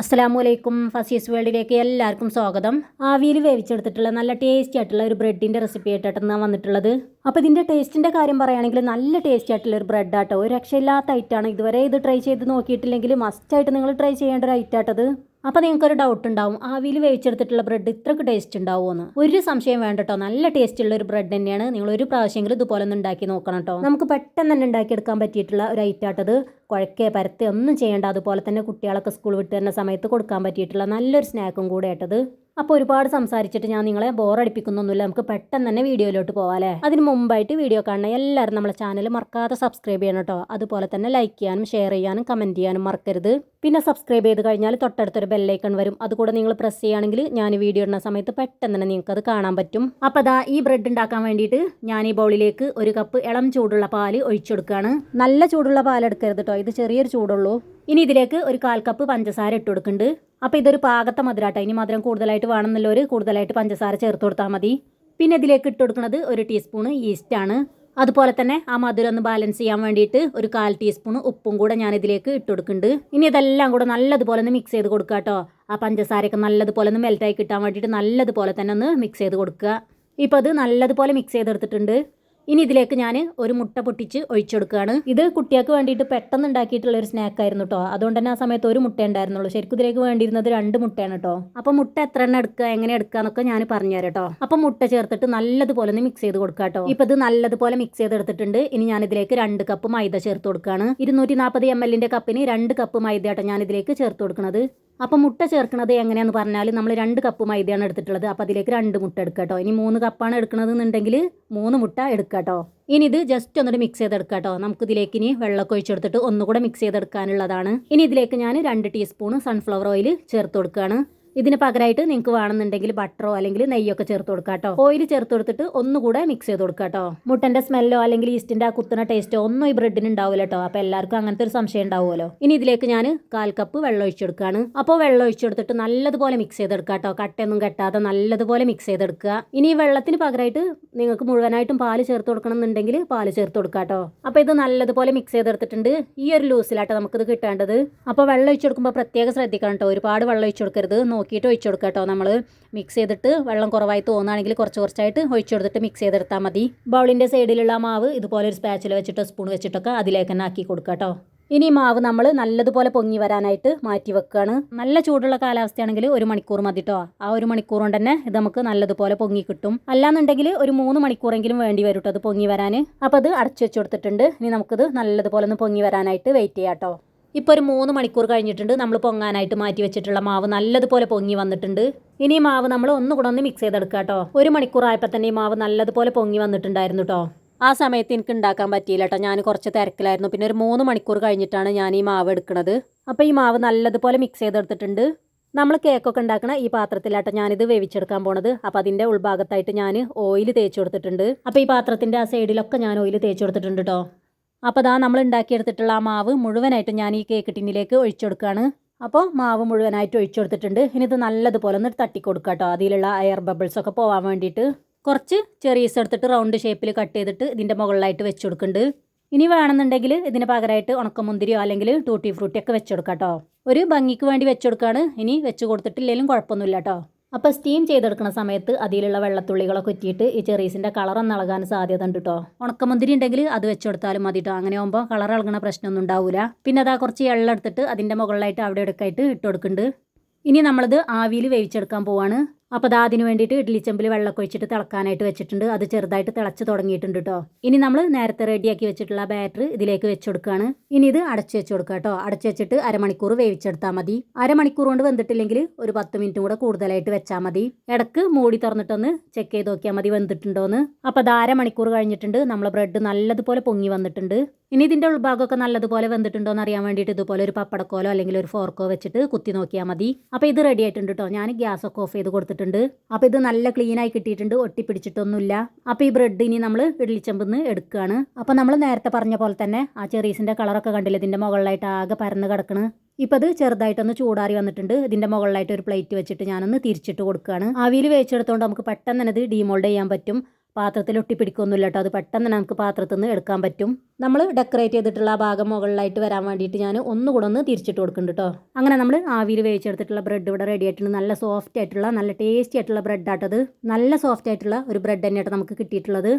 അസ്സലാമലൈക്കും ഫസീസ് വേൾഡിലേക്ക് എല്ലാവർക്കും സ്വാഗതം. ആവിയിൽ വേവിച്ചെടുത്തിട്ടുള്ള നല്ല ടേസ്റ്റി ആയിട്ടുള്ള ഒരു ബ്രെഡിന്റെ റെസിപ്പി ആയിട്ടാണ് ഞാൻ വന്നിട്ടുള്ളത്. അപ്പോൾ ഇതിന്റെ ടേസ്റ്റിന്റെ കാര്യം പറയുകയാണെങ്കിൽ നല്ല ടേസ്റ്റി ആയിട്ടുള്ള ഒരു ബ്രെഡ് ആട്ടോ. ഒരു രക്ഷയില്ലാത്ത ഐറ്റാണ് ഇതുവരെ ഇത് ട്രൈ ചെയ്ത് നോക്കിയിട്ടില്ലെങ്കിൽ മസ്റ്റായിട്ട് നിങ്ങൾ ട്രൈ ചെയ്യേണ്ട ഒരു ഐറ്റാട്ടത് അപ്പോൾ നിങ്ങൾക്കൊരു ഡൗട്ട് ഉണ്ടാവും. ആവിയിൽ വേവിച്ചെടുത്തിട്ടുള്ള ബ്രെഡ് ഇത്രക്ക് ടേസ്റ്റ് ഉണ്ടാവുമെന്ന്. ഒരു സംശയം വേണ്ടട്ടോ. നല്ല ടേസ്റ്റ് ഉള്ള ഒരു ബ്രെഡ് തന്നെയാണ് നിങ്ങൾ ഒരു പ്രാവശ്യമെങ്കിലും ഇതുപോലെ ഒന്ന് ഉണ്ടാക്കി നോക്കണം കേട്ടോ നമുക്ക് പെട്ടെന്ന് തന്നെ ഉണ്ടാക്കിയെടുക്കാൻ പറ്റിയിട്ടുള്ള ഒരു ഐറ്റാട്ടത് കുഴക്കേ പരത്തേ ഒന്നും ചെയ്യേണ്ട. അതുപോലെ തന്നെ കുട്ടികളൊക്കെ സ്കൂൾ വിട്ട് വരുന്ന സമയത്ത് കൊടുക്കാൻ പറ്റിയിട്ടുള്ള നല്ലൊരു സ്നാക്കും കൂടെ ആയിട്ടത് അപ്പോൾ ഒരുപാട് സംസാരിച്ചിട്ട് ഞാൻ നിങ്ങളെ ബോറടിപ്പിക്കുന്നൊന്നുമില്ല നമുക്ക് പെട്ടെന്ന് തന്നെ വീഡിയോയിലോട്ട് പോവാലേ അതിന് മുമ്പായിട്ട് വീഡിയോ കാണുന്ന എല്ലാവരും നമ്മളെ ചാനൽ മറക്കാതെ സബ്സ്ക്രൈബ് ചെയ്യണം കേട്ടോ അതുപോലെ തന്നെ ലൈക്ക് ചെയ്യാനും ഷെയർ ചെയ്യാനും കമന്റ് ചെയ്യാനും മറക്കരുത്. പിന്നെ സബ്സ്ക്രൈബ് ചെയ്ത് കഴിഞ്ഞാൽ തൊട്ടടുത്തൊരു ബെല്ലൈക്കൺ വരും. അതുകൂടെ നിങ്ങൾ പ്രസ് ചെയ്യുകയാണെങ്കിൽ ഞാൻ വീഡിയോ ഇടുന്ന സമയത്ത് പെട്ടെന്ന് തന്നെ നിങ്ങൾക്ക് അത് കാണാൻ പറ്റും. അപ്പോൾ അതാ ഈ ബ്രെഡ് ഉണ്ടാക്കാൻ വേണ്ടിയിട്ട് ഞാൻ ഈ ബൗളിലേക്ക് ഒരു കപ്പ് ഇളം ചൂടുള്ള പാൽ ഒഴിച്ചെടുക്കുകയാണ്. നല്ല ചൂടുള്ള പാൽ എടുക്കരുത് കേട്ടോ ഇത് ചെറിയൊരു ചൂടുള്ളൂ. ഇനി ഇതിലേക്ക് ഒരു കാൽ കപ്പ് പഞ്ചസാര ഇട്ട് കൊടുക്കുന്നുണ്ട്. അപ്പോൾ ഇതൊരു പാകത്തെ മധുരാട്ടോ ഇനി മധുരം കൂടുതലായിട്ട് വേണമെന്നുള്ളവർ കൂടുതലായിട്ട് പഞ്ചസാര ചേർത്ത് കൊടുത്താൽ മതി. പിന്നെ ഇതിലേക്ക് ഇട്ട് കൊടുക്കുന്നത് ഒരു ടീസ്പൂണ് ഈസ്റ്റാണ് അതുപോലെ തന്നെ ആ മധുരം ഒന്ന് ബാലൻസ് ചെയ്യാൻ വേണ്ടിയിട്ട് ഒരു കാൽ ടീസ്പൂൺ ഉപ്പും കൂടെ ഞാൻ ഇതിലേക്ക് ഇട്ട് കൊടുക്കുന്നുണ്ട് ഇനി ഇതെല്ലാം കൂടെ നല്ലതുപോലെ ഒന്ന് മിക്സ് ചെയ്ത് കൊടുക്കുക കേട്ടോ. ആ പഞ്ചസാരയൊക്കെ നല്ലതുപോലെ ഒന്ന് മെൽറ്റായി കിട്ടാൻ വേണ്ടിയിട്ട് നല്ലതുപോലെ തന്നെ ഒന്ന് മിക്സ് ചെയ്ത് കൊടുക്കുക. ഇപ്പോൾ അത് നല്ലതുപോലെ മിക്സ് ചെയ്തെടുത്തിട്ടുണ്ട്. ഇനി ഇതിലേക്ക് ഞാൻ ഒരു മുട്ട പൊട്ടിച്ച് ഒഴിച്ചു കൊടുക്കുകയാണ് ഇത് കുട്ടികൾക്ക് വേണ്ടിയിട്ട് പെട്ടെന്ന് ഉണ്ടാക്കിയിട്ടുള്ള ഒരു സ്നാക്ക് ആയിരുന്നു കേട്ടോ അതുകൊണ്ട് തന്നെ ആ സമയത്ത് ഒരു മുട്ട ഉണ്ടായിരുന്നുള്ളൂ. ശരിക്കും ഇതിലേക്ക് വേണ്ടിയിരുന്നത് രണ്ട് മുട്ടയാണ് കേട്ടോ അപ്പോൾ മുട്ട എത്ര എണ്ണം എടുക്കുക എങ്ങനെ എടുക്കുക എന്നൊക്കെ ഞാൻ പറഞ്ഞുതരാം കേട്ടോ അപ്പോൾ മുട്ട ചേർത്തിട്ട് നല്ലതുപോലെ ഒന്ന് മിക്സ് ചെയ്ത് കൊടുക്കുക കേട്ടോ ഇപ്പോൾ ഇത് നല്ലതുപോലെ മിക്സ് ചെയ്തെടുത്തിട്ടുണ്ട് ഇനി ഞാൻ ഇതിലേക്ക് രണ്ട് കപ്പ് മൈദ ചേർത്ത് കൊടുക്കുകയാണ്. ഇരുന്നൂറ്റി നാൽപ്പത് എം എല്ലിന്റെ കപ്പിന് രണ്ട് കപ്പ് മൈദ കേട്ടോ ഞാൻ ഇതിലേക്ക് ചേർത്ത് കൊടുക്കുന്നത് അപ്പോൾ മുട്ട ചേർക്കുന്നത് എങ്ങനെയാന്ന് പറഞ്ഞാൽ നമ്മൾ രണ്ട് കപ്പ് മൈദയാണ് എടുത്തിട്ടുള്ളത്. അപ്പോൾ അതിലേക്ക് രണ്ട് മുട്ട എടുക്കുക കേട്ടോ. ഇനി മൂന്ന് കപ്പാണ് എടുക്കുന്നത് എന്നുണ്ടെങ്കിൽ മൂന്ന് മുട്ട എടുക്കുക കേട്ടോ. ഇനി ഇത് ജസ്റ്റ് ഒന്നുകൂടി മിക്സ് ചെയ്തെടുക്കുക കേട്ടോ. നമുക്ക് ഇതിലേക്ക് ഇനി വെള്ളമൊക്കെ ഒഴിച്ചെടുത്തിട്ട് ഒന്നുകൂടെ മിക്സ് ചെയ്തെടുക്കാനുള്ളതാണ്. ഇനി ഇതിലേക്ക് ഞാൻ രണ്ട് ടീസ്പൂൺ സൺഫ്ലവർ ഓയിൽ ചേർത്ത് കൊടുക്കുകയാണ്. ഇതിന് പകരമായിട്ട് നിങ്ങൾക്ക് വേണമെന്നുണ്ടെങ്കിൽ ബട്ടറോ അല്ലെങ്കിൽ നെയ്യൊക്കെ ചേർത്ത് കൊടുക്കുക കേട്ടോ. ഓയിൽ ചേർത്ത് കൊടുത്തിട്ട് ഒന്നുകൂടെ മിക്സ് ചെയ്ത് കൊടുക്കുക കേട്ടോ. മുട്ടന്റെ സ്മെല്ലോ അല്ലെങ്കിൽ ഈസ്റ്റിന്റെ ആ കുത്തുന്ന ടേസ്റ്റോ ഒന്നും ഈ ബ്രെഡിന് ഉണ്ടാവില്ല കേട്ടോ. അപ്പോൾ എല്ലാവർക്കും അങ്ങനത്തെ ഒരു സംശയം ഉണ്ടാവുമല്ലോ. ഇനി ഇതിലേക്ക് ഞാൻ കാൽ കപ്പ് വെള്ളം ഒഴിച്ചെടുക്കുകയാണ് അപ്പോൾ വെള്ളം ഒഴിച്ചെടുത്തിട്ട് നല്ലതുപോലെ മിക്സ് ചെയ്തെടുക്കുക കേട്ടോ. കട്ടയൊന്നും കെട്ടാതെ നല്ലതുപോലെ മിക്സ് ചെയ്തെടുക്കുക. ഇനി ഈ വെള്ളത്തിന് പകരമായിട്ട് നിങ്ങൾക്ക് മുഴുവനായിട്ടും പാൽ ചേർത്ത് കൊടുക്കണം എന്നുണ്ടെങ്കിൽ പാൽ ചേർത്ത് കൊടുക്കുക കേട്ടോ. അപ്പോൾ ഇത് നല്ലതുപോലെ മിക്സ് ചെയ്തെടുത്തിട്ടുണ്ട്. ഈ ഒരു ലൂസിലാട്ടോ നമുക്കിത് കിട്ടേണ്ടത്. അപ്പോൾ വെള്ളം ഒഴിച്ചെടുക്കുമ്പോൾ പ്രത്യേകം ശ്രദ്ധിക്കണം കേട്ടോ. ഒരുപാട് വെള്ളം ഒഴിച്ചു കൊടുക്കരുത് നോക്കിയിട്ട് ഒഴിച്ചു കൊടുക്കുക കേട്ടോ. നമ്മൾ മിക്സ് ചെയ്തിട്ട് വെള്ളം കുറവായി തോന്നുകയാണെങ്കിൽ കുറച്ച് കുറച്ചായിട്ട് ഒഴിച്ചു കൊടുത്തിട്ട് മിക്സ് ചെയ്തെടുത്താൽ മതി. ബൗളിന്റെ സൈഡിലുള്ള മാവ് ഇതുപോലെ ഒരു സ്പാച്ചിൽ വെച്ചിട്ടോ സ്പൂൺ വെച്ചിട്ടൊക്കെ അതിലേക്ക് തന്നെ ആക്കി കൊടുക്കുക കേട്ടോ. ഇനി മാവ് നമ്മൾ നല്ലതുപോലെ പൊങ്ങി വരാനായിട്ട് മാറ്റി വെക്കുകയാണ്. നല്ല ചൂടുള്ള കാലാവസ്ഥയാണെങ്കിൽ ഒരു മണിക്കൂർ മതി കേട്ടോ. ആ ഒരു മണിക്കൂർ കൊണ്ട് തന്നെ ഇത് നമുക്ക് നല്ലതുപോലെ പൊങ്ങി കിട്ടും. അല്ലാന്നുണ്ടെങ്കിൽ ഒരു മൂന്ന് മണിക്കൂറെങ്കിലും വേണ്ടി വരും അത് പൊങ്ങി വരാൻ. അപ്പോൾ അത് അടച്ചു വെച്ച് കൊടുത്തിട്ടുണ്ട്. ഇനി നമുക്കിത് നല്ലതുപോലെ ഒന്ന് പൊങ്ങി വരാനായിട്ട് വെയിറ്റ് ചെയ്യാം കേട്ടോ. ഇപ്പോൾ ഒരു മൂന്ന് മണിക്കൂർ കഴിഞ്ഞിട്ടുണ്ട്. നമ്മൾ പൊങ്ങാനായിട്ട് മാറ്റി വെച്ചിട്ടുള്ള മാവ് നല്ലതുപോലെ പൊങ്ങി വന്നിട്ടുണ്ട്. ഇനി മാവ് നമ്മൾ ഒന്നുകൂടെ ഒന്ന് മിക്സ് ചെയ്തെടുക്കുക കേട്ടോ. ഒരു മണിക്കൂർ ആയപ്പോൾ തന്നെ ഈ മാവ് നല്ലതുപോലെ പൊങ്ങി വന്നിട്ടുണ്ടായിരുന്നു കേട്ടോ. ആ സമയത്ത് എനിക്ക് ഉണ്ടാക്കാൻ പറ്റിയില്ല കേട്ടോ. ഞാൻ കുറച്ച് തിരക്കിലായിരുന്നു. പിന്നെ ഒരു മൂന്ന് മണിക്കൂർ കഴിഞ്ഞിട്ടാണ് ഞാൻ ഈ മാവ് എടുക്കുന്നത് അപ്പോൾ ഈ മാവ് നല്ലതുപോലെ മിക്സ് ചെയ്തെടുത്തിട്ടുണ്ട്. നമ്മൾ കേക്കൊക്കെ ഉണ്ടാക്കണ ഈ പാത്രത്തിലാട്ടോ ഞാനിത് വേവിച്ചെടുക്കാൻ പോണത്. അപ്പോൾ അതിന്റെ ഉൾഭാഗത്തായിട്ട് ഞാൻ ഓയിൽ തേച്ച് കൊടുത്തിട്ടുണ്ട്. അപ്പോൾ ഈ പാത്രത്തിന്റെ ആ സൈഡിലൊക്കെ ഞാൻ ഓയിൽ തേച്ച് കൊടുത്തിട്ടുണ്ട് കേട്ടോ. അപ്പോൾ അതാ നമ്മൾ ഉണ്ടാക്കിയെടുത്തിട്ടുള്ള ആ മാവ് മുഴുവനായിട്ട് ഞാൻ ഈ കേക്ക് ടിന്നിലേക്ക് ഒഴിച്ചു കൊടുക്കുകയാണ് അപ്പോൾ മാവ് മുഴുവനായിട്ട് ഒഴിച്ചു കൊടുത്തിട്ടുണ്ട് ഇനി ഇത് നല്ലതുപോലെ ഒന്ന് തട്ടി കൊടുക്കുക കേട്ടോ അതിലുള്ള എയർ ബബിൾസൊക്കെ പോകാൻ വേണ്ടിയിട്ട് കുറച്ച് ചെറീസ് എടുത്തിട്ട് റൗണ്ട് ഷേപ്പിൽ കട്ട് ചെയ്തിട്ട് ഇതിന്റെ മുകളിലായിട്ട് വെച്ച് കൊടുക്കുന്നുണ്ട് ഇനി വേണമെന്നുണ്ടെങ്കിൽ ഇതിന് പകരമായിട്ട് ഉണക്കമുന്തിരിയോ അല്ലെങ്കിൽ ടൂട്ടി ഫ്രൂട്ടിയൊക്കെ വെച്ച് കൊടുക്കാം കേട്ടോ ഒരു ഭംഗിക്ക് വേണ്ടി വെച്ച് കൊടുക്കുകയാണ് ഇനി വെച്ച് കൊടുത്തിട്ടില്ലെങ്കിലും കുഴപ്പമൊന്നുമില്ല കേട്ടോ അപ്പോൾ സ്റ്റീം ചെയ്തെടുക്കുന്ന സമയത്ത് അതിലുള്ള വെള്ളത്തുള്ളികളൊക്കെ ഉറ്റിയിട്ട് ഈ ചെറീസിന്റെ കളർ ഒന്ന് ഇളകാൻ സാധ്യത ഉണ്ട് കേട്ടോ ഉണക്കമുന്തിരി ഉണ്ടെങ്കിൽ അത് വെച്ച് കൊടുത്താലും മതി കേട്ടോ അങ്ങനെ ആകുമ്പോൾ കളർ ഇളകണ പ്രശ്നമൊന്നും ഉണ്ടാവില്ല പിന്നെ അതാ കുറച്ച് എള്ളം എടുത്തിട്ട് അതിന്റെ മുകളിലായിട്ട് അവിടെ എടുക്കായിട്ട് ഇട്ട് കൊടുക്കുന്നുണ്ട് ഇനി നമ്മളിത് ആവിയിൽ വേവിച്ചെടുക്കാൻ പോവാണ്. അപ്പോൾ അതാ അതിന് വേണ്ടിയിട്ട് ഇഡ്ഡലി ചെമ്പിൽ വെള്ളമൊക്കെ ഒഴിച്ചിട്ട് തിളക്കാനായിട്ട് വെച്ചിട്ടുണ്ട്. അത് ചെറുതായിട്ട് തിളച്ച് തുടങ്ങിയിട്ടുണ്ട് കേട്ടോ ഇനി നമ്മൾ നേരത്തെ റെഡിയാക്കി വെച്ചിട്ടുള്ള ബാറ്റർ ഇതിലേക്ക് വെച്ച് കൊടുക്കുകയാണ് ഇനി ഇത് അടച്ചു വെച്ച് കൊടുക്കുക കേട്ടോ അടച്ചു വെച്ചിട്ട് അരമണിക്കൂർ വേവിച്ചെടുത്താൽ മതി. അരമണിക്കൂർ കൊണ്ട് വെന്തിട്ടില്ലെങ്കിൽ ഒരു പത്ത് മിനിറ്റും കൂടെ കൂടുതലായിട്ട് വെച്ചാൽ മതി. ഇടയ്ക്ക് മൂടി തുറന്നിട്ടൊന്ന് ചെക്ക് ചെയ്ത് നോക്കിയാൽ മതി വെന്തിട്ടുണ്ടോന്ന്. അപ്പോൾ അത് അരമണിക്കൂർ കഴിഞ്ഞിട്ടുണ്ട്. നമ്മളെ ബ്രെഡ് നല്ലതുപോലെ പൊങ്ങി വന്നിട്ടുണ്ട്. ഇനി ഇതിന്റെ ഉൾഭാഗമൊക്കെ നല്ലതുപോലെ വെന്തിട്ടുണ്ടോ എന്ന് അറിയാൻ വേണ്ടിയിട്ട് ഇതുപോലെ ഒരു പപ്പടക്കോലോ അല്ലെങ്കിൽ ഒരു ഫോർക്കോ വെച്ചിട്ട് കുത്തി നോക്കിയാൽ മതി. അപ്പോൾ ഇത് റെഡി ആയിട്ടുണ്ട് കേട്ടോ ഞാൻ ഗ്യാസ് ഒക്കെ ഓഫ് ചെയ്ത് കൊടുത്തിട്ടുണ്ട്. അപ്പോൾ ഇത് നല്ല ക്ലീനായി കിട്ടിയിട്ടുണ്ട്. ഒട്ടിപ്പിടിച്ചിട്ടൊന്നുമില്ല. അപ്പോൾ ഈ ബ്രെഡ് ഇനി നമ്മൾ ഇഡ്ലിച്ചെമ്പിന്ന് എടുക്കുകയാണ് അപ്പോൾ നമ്മൾ നേരത്തെ പറഞ്ഞ പോലെ തന്നെ ആ ചെറീസിന്റെ കളറൊക്കെ കണ്ടില്ല? ഇതിന്റെ മുകളിലായിട്ട് ആകെ പരന്ന് കിടക്കണ്. ഇപ്പോൾ അത് ചെറുതായിട്ടൊന്ന് ചൂടാറി വന്നിട്ടുണ്ട്. ഇതിന്റെ മുകളിലായിട്ട് ഒരു പ്ലേറ്റ് വെച്ചിട്ട് ഞാനൊന്ന് തിരിച്ചിട്ട് കൊടുക്കുകയാണ് ആവിയിൽ വേവിച്ചെടുത്തോണ്ട് നമുക്ക് പെട്ടെന്ന് തന്നെ ഇത് ഡീമോൾഡ് ചെയ്യാൻ പറ്റും. പാത്രത്തിൽ ഒട്ടിപ്പിടിക്കൊന്നുമില്ല കേട്ടോ. അത് പെട്ടെന്ന് നമുക്ക് പാത്രത്തിൽ നിന്ന് എടുക്കാൻ പറ്റും. നമ്മൾ ഡെക്കറേറ്റ് ചെയ്തിട്ടുള്ള ആ ഭാഗം മുകളിലായിട്ട് വരാൻ വേണ്ടിയിട്ട് ഞാൻ ഒന്നുകൂടെ ഒന്ന് തിരിച്ചിട്ട് കൊടുക്കുന്നുണ്ട് കേട്ടോ. അങ്ങനെ നമ്മൾ ആവിയിൽ വേവിച്ചെടുത്തിട്ടുള്ള ബ്രെഡ് ഇവിടെ റെഡി ആയിട്ടുണ്ട്. നല്ല സോഫ്റ്റ് ആയിട്ടുള്ള നല്ല ടേസ്റ്റി ആയിട്ടുള്ള ബ്രെഡ് ആട്ടത് നല്ല സോഫ്റ്റ് ആയിട്ടുള്ള ഒരു ബ്രെഡ് തന്നെയായിട്ട് നമുക്ക് കിട്ടിയിട്ടുള്ളത്.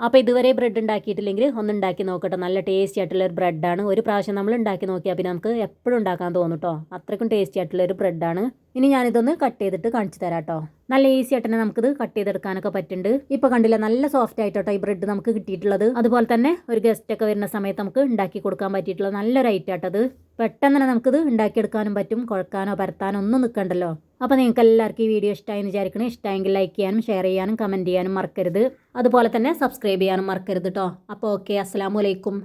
അപ്പോൾ ഇതുവരെ ബ്രെഡ് ഉണ്ടാക്കിയിട്ടില്ലെങ്കിൽ ഒന്ന് ഉണ്ടാക്കി നോക്കട്ടെ. നല്ല ടേസ്റ്റി ആയിട്ടുള്ള ഒരു ബ്രെഡാണ് ഒരു പ്രാവശ്യം നമ്മൾ ഉണ്ടാക്കി നോക്കിയാൽ പിന്നെ നമുക്ക് എപ്പോഴും ഉണ്ടാക്കാൻ തോന്നും കേട്ടോ. അത്രയ്ക്കും ടേസ്റ്റി ആയിട്ടുള്ള ഒരു ബ്രെഡാണ് ഇനി ഞാനിതൊന്ന് കട്ട് ചെയ്തിട്ട് കാണിച്ചു തരാം കേട്ടോ നല്ല ഈസി ആയിട്ട് തന്നെ നമുക്കിത് കട്ട് ചെയ്തെടുക്കാനൊക്കെ പറ്റുന്നുണ്ട്. ഇപ്പോൾ കണ്ടില്ല നല്ല സോഫ്റ്റ് ആയിട്ടോ ഈ ബ്രെഡ് നമുക്ക് കിട്ടിയിട്ടുള്ളത്. അതുപോലെ തന്നെ ഒരു ഗസ്റ്റ് ഒക്കെ വരുന്ന സമയത്ത് നമുക്ക് ഉണ്ടാക്കി കൊടുക്കാൻ പറ്റിയിട്ടുള്ള നല്ലൊരു ഐറ്റം ആട്ടത് പെട്ടെന്ന് തന്നെ നമുക്കിത് ഉണ്ടാക്കിയെടുക്കാനും പറ്റും കുഴക്കാനോ പരത്താനോ ഒന്നും നിൽക്കണ്ടല്ലോ അപ്പോൾ നിങ്ങൾക്ക് എല്ലാവർക്കും ഈ വീഡിയോ ഇഷ്ടമായി എന്ന് വിചാരിക്കണം. ഇഷ്ടമായെങ്കിൽ ലൈക്ക് ചെയ്യാനും ഷെയർ ചെയ്യാനും കമന്റ് ചെയ്യാനും മറക്കരുത്. അതുപോലെ തന്നെ സബ്സ്ക്രൈബ് ചെയ്യാനും മറക്കരുത് കേട്ടോ അപ്പോൾ ഓക്കെ അസ്സാം വലൈക്കും